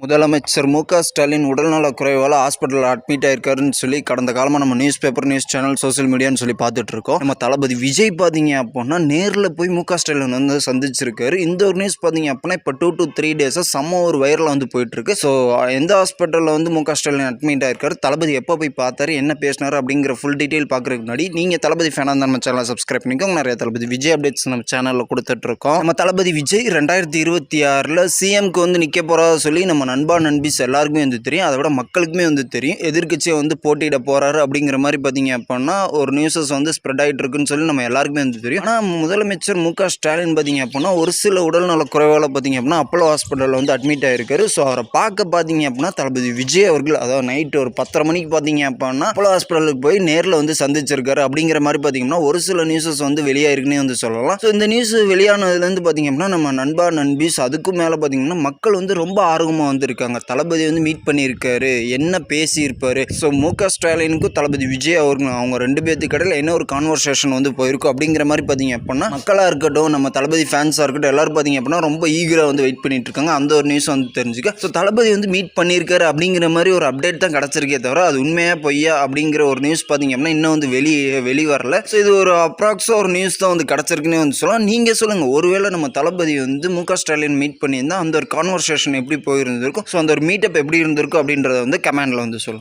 முதலமைச்சர் மு க ஸ்டாலின் உடல்நலக் குறைவால் ஹாஸ்பிட்டலில் அட்மிட் ஆயிருக்காருன்னு சொல்லி கடந்த காலமாக நம்ம news paper news channel social மீடியான்னு சொல்லி பார்த்துட்டு இருக்கோம் நம்ம தளபதி விஜய் பார்த்தீங்க அப்படின்னா நேரில் போய் மு க ஸ்டாலின் வந்து சந்திச்சிருக்காரு. இந்த ஒரு நியூஸ் பார்த்தீங்க அப்படின்னா இப்போ டூ டு த்ரீ டேஸாக செம்ம ஒரு வைரல் வந்து போயிட்டுருக்கு ஸோ எந்த ஹாஸ்பிட்டலில் வந்து மு க ஸ்டாலின் அட்மிட் ஆயிருக்காரு? தளபதி எப்போ போய் பார்த்தாரு? என்ன பேசினாரு? அப்படிங்கிற ஃபுல் டீட்டெயில் பார்க்குறதுக்கு முன்னாடி நீங்கள் தளபதி ஃபேனாக நம்ம சேனலை சப்ஸ்கிரைப் பண்ணிக்கோங்க. நிறைய தளபதி விஜய் அப்டேட்ஸ் நம்ம சேனலில் கொடுத்துட்ருக்கோம். நம்ம தளபதி விஜய் ரெண்டாயிரத்தி இருபத்தி ஆறில் சிஎம்க்கு வந்து நிற்க போகிறதா சொல்லி நம்ம நம்ம நண்பா நண்பிஸ் எல்லாருக்குமே வந்து தெரியும். அதை விட மக்களுக்குமே வந்து தெரியும். எதிர்க்கட்சியை வந்து போட்டியிட போகிறாரு அப்படிங்கிற மாதிரி பார்த்தீங்க அப்படின்னா ஒரு நியூஸஸ் வந்து ஸ்ப்ரெட் ஆகிட்டு இருக்குன்னு சொல்லி நம்ம எல்லாருக்குமே வந்து தெரியும். ஆனால் முதலமைச்சர் மு க. ஸ்டாலின் பார்த்தீங்க அப்படின்னா ஒரு சில உடல்நல குறைவால் பார்த்தீங்க அப்படின்னா அப்போலோ ஹாஸ்பிட்டலில் வந்து அட்மிட் ஆகிருக்காரு ஸோ அவரை பார்க்க பார்த்தீங்க அப்படின்னா தளபதி விஜய் அவர்கள் அதாவது நைட்டு ஒரு பத்தரை மணிக்கு பார்த்தீங்க அப்படின்னா அப்போலோ ஹாஸ்பிட்டலுக்கு போய் நேரில் வந்து சந்திச்சிருக்காரு அப்படிங்கிற மாதிரி பார்த்தீங்கன்னா ஒரு சில நியூஸஸ் வந்து வெளியாயிருக்குன்னே வந்து சொல்லலாம். ஸோ இந்த நியூஸ் வெளியானதுலேருந்து பார்த்தீங்க அப்படின்னா நம்ம நண்பா நண்பீஸ் அதுக்கும் மேலே பார்த்தீங்கன்னா மக்கள் வந்து ரொம்ப ஆர்வமாக வந்திருக்காங்க. தளபதி வந்து மீட் பண்ணியிருக்காரு. என்ன பேசியிருப்பாரு? ஸோ மு க ஸ்டாலினுக்கும் தளபதி விஜய் அவர்களும் அவங்க ரெண்டு பேர்த்துக்கு கடையில் என்ன ஒரு கான்வர்சேஷன் வந்து போயிருக்கும் அப்படிங்கிற மாதிரி பார்த்தீங்க அப்படின்னா மக்களாக இருக்கட்டும் நம்ம தளபதி ஃபேன்ஸாக இருக்கட்டும் எல்லாரும் பார்த்தீங்க அப்படின்னா ரொம்ப ஈகராக வந்து வெயிட் பண்ணிட்டு இருக்காங்க. அந்த ஒரு நியூஸ் வந்து தெரிஞ்சுக்க. ஸோ தளபதி வந்து மீட் பண்ணியிருக்காரு அப்படிங்கிற மாதிரி ஒரு அப்டேட் தான் கிடச்சிருக்கே தவிர அது உண்மையாக பொய்யா அப்படிங்கிற ஒரு நியூஸ் பார்த்தீங்க அப்படின்னா இன்னும் வந்து வெளியே வெளி வரல ஸோ இது ஒரு அப்ராக்ஸாக ஒரு நியூஸ் தான் வந்து கிடச்சிருக்குன்னே வந்து சொல்லலாம். நீங்கள் சொல்லுங்கள் ஒருவேளை நம்ம தளபதி வந்து மு க ஸ்டாலின் மீட் பண்ணியிருந்தால் அந்த ஒரு கான்வர்சேஷன் எப்படி இருந்திருக்கும். ஸோ அந்த ஒரு மீட்டப் எப்படி இருந்திருக்கும் அப்படின்றத வந்து கமெண்டில் வந்து சொல்லுங்கள்